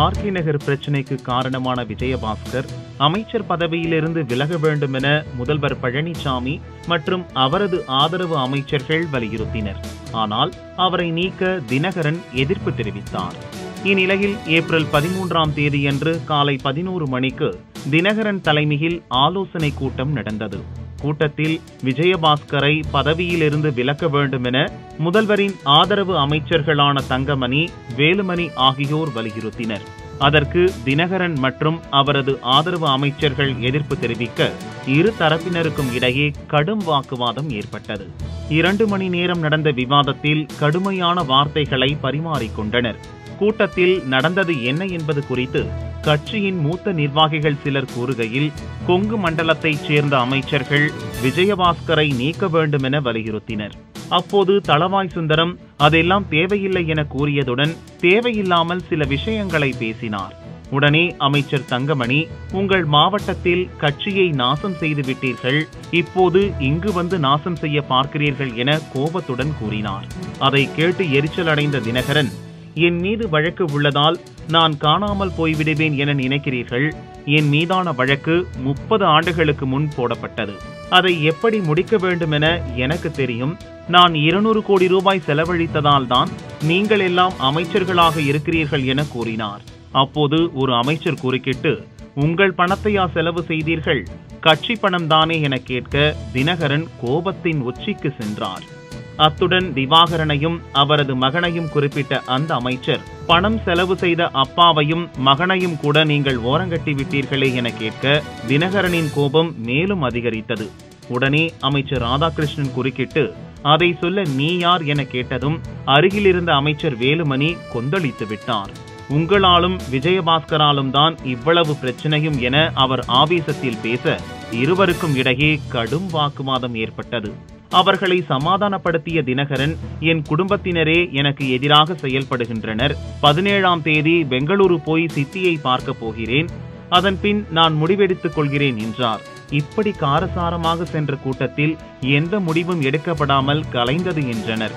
RK நகர் பிரச்சினைக்கு காரணமான விஜயபாஸ்கர் அமைச்சர் பதவியிலிருந்து விலக வேண்டும் என முதல்வர் பழனிசாமி மற்றும் அவரது ஆதரவு அமைச்சர்கள் வலியுறுத்தினர். ஆனால் அவரை நீக்க தினகரன் எதிர்ப்பு தெரிவித்தார். இந்நிலையில் ஏப்ரல் பதிமூன்றாம் தேதியன்று காலை பதினோரு மணிக்கு தினகரன் தலைமையில் ஆலோசனை கூட்டம் நடந்தது. கூட்டத்தில் விஜயபாஸ்கரை பதவியிலிருந்து விலக்க வேண்டும் என முதல்வரின் ஆதரவு அமைச்சர்களான தங்கமணி வேலுமணி ஆகியோர் வலியுறுத்தினர். அதற்கு தினகரன் மற்றும் அவரது ஆதரவு அமைச்சர்கள் எதிர்ப்பு தெரிவிக்க இரு தரப்பினருக்கும் இடையே கடும் வாக்குவாதம் ஏற்பட்டது. இரண்டு மணி நேரம் நடந்த விவாதத்தில் கடுமையான வார்த்தைகளை பரிமாறிக்கொண்டனர். கூட்டத்தில் நடந்தது என்ன என்பது குறித்து கட்சியின் மூத்த நிர்வாகிகள் சிலர் கூறுகையில் கொங்கு மண்டலத்தைச் சேர்ந்த அமைச்சர்கள் விஜயபாஸ்கரை நீக்க வேண்டும் என வலியுறுத்தினர். அப்போது தளவாய் சுந்தரம் அதெல்லாம் தேவையில்லை என கூறியதுடன் தேவையில்லாமல் சில விஷயங்களை பேசினார். உடனே அமைச்சர் தங்கமணி உங்கள் மாவட்டத்தில் கட்சியை நாசம் செய்து விட்டீர்கள். இப்போது இங்கு வந்து நாசம் செய்ய பார்க்கிறீர்கள் என கோபத்துடன் கூறினார். அதை கேட்டு எரிச்சல் அடைந்த தினகரன் என் மீது வழக்கு உள்ளதால் நான் காணாமல் போய்விடுவேன் என நினைக்கிறீர்கள்? என் மீதான வழக்கு முப்பது ஆண்டுகளுக்கு முன் போடப்பட்டது. அதை எப்படி முடிக்க வேண்டும் என எனக்கு தெரியும். நான் இருநூறு கோடி ரூபாய் செலவழித்ததால் தான் நீங்கள் எல்லாம் அமைச்சர்களாக இருக்கிறீர்கள் என கூறினார். அப்போது ஒரு அமைச்சர் குறுக்கிட்டு உங்கள் பணத்தையா செலவு செய்தீர்கள்? கட்சி பணம் தானே? என கேட்க தினகரன் கோபத்தின் உச்சிக்கு சென்றார். அத்துடன் திவாகரனையும் அவரது மகனையும் குறிப்பிட்ட அந்த அமைச்சர் பணம் செலவு செய்த அப்பாவையும் மகனையும் கூட நீங்கள் ஓரங்கட்டி விட்டீர்களே என கேட்க தினகரனின் கோபம் மேலும் அதிகரித்தது. உடனே அமைச்சர் ராதாகிருஷ்ணன் குறுக்கிட்டு அதை சொல்ல நீ யார் என கேட்டதும் அருகிலிருந்த அமைச்சர் வேலுமணி கொந்தளித்து விட்டார். உங்களாலும் விஜயபாஸ்கராலும் தான் இவ்வளவு பிரச்சனையும் என அவர் ஆவேசத்தில் பேச இருவருக்கும் இடையே கடும் வாக்குவாதம் ஏற்பட்டது. அவர்களை சமாதானப்படுத்திய தினகரன் என் குடும்பத்தினரே எனக்கு எதிராக செயல்படுகின்றனர். பதினேழாம் தேதி பெங்களூரு போய் சித்தியை பார்க்க போகிறேன். அதன் பின் நான் முடிவெடுத்துக் கொள்கிறேன் என்றார். இப்படி காரசாரமாக சென்ற கூட்டத்தில் எந்த முடிவும் எடுக்கப்படாமல் கலைந்தது என்றனர்.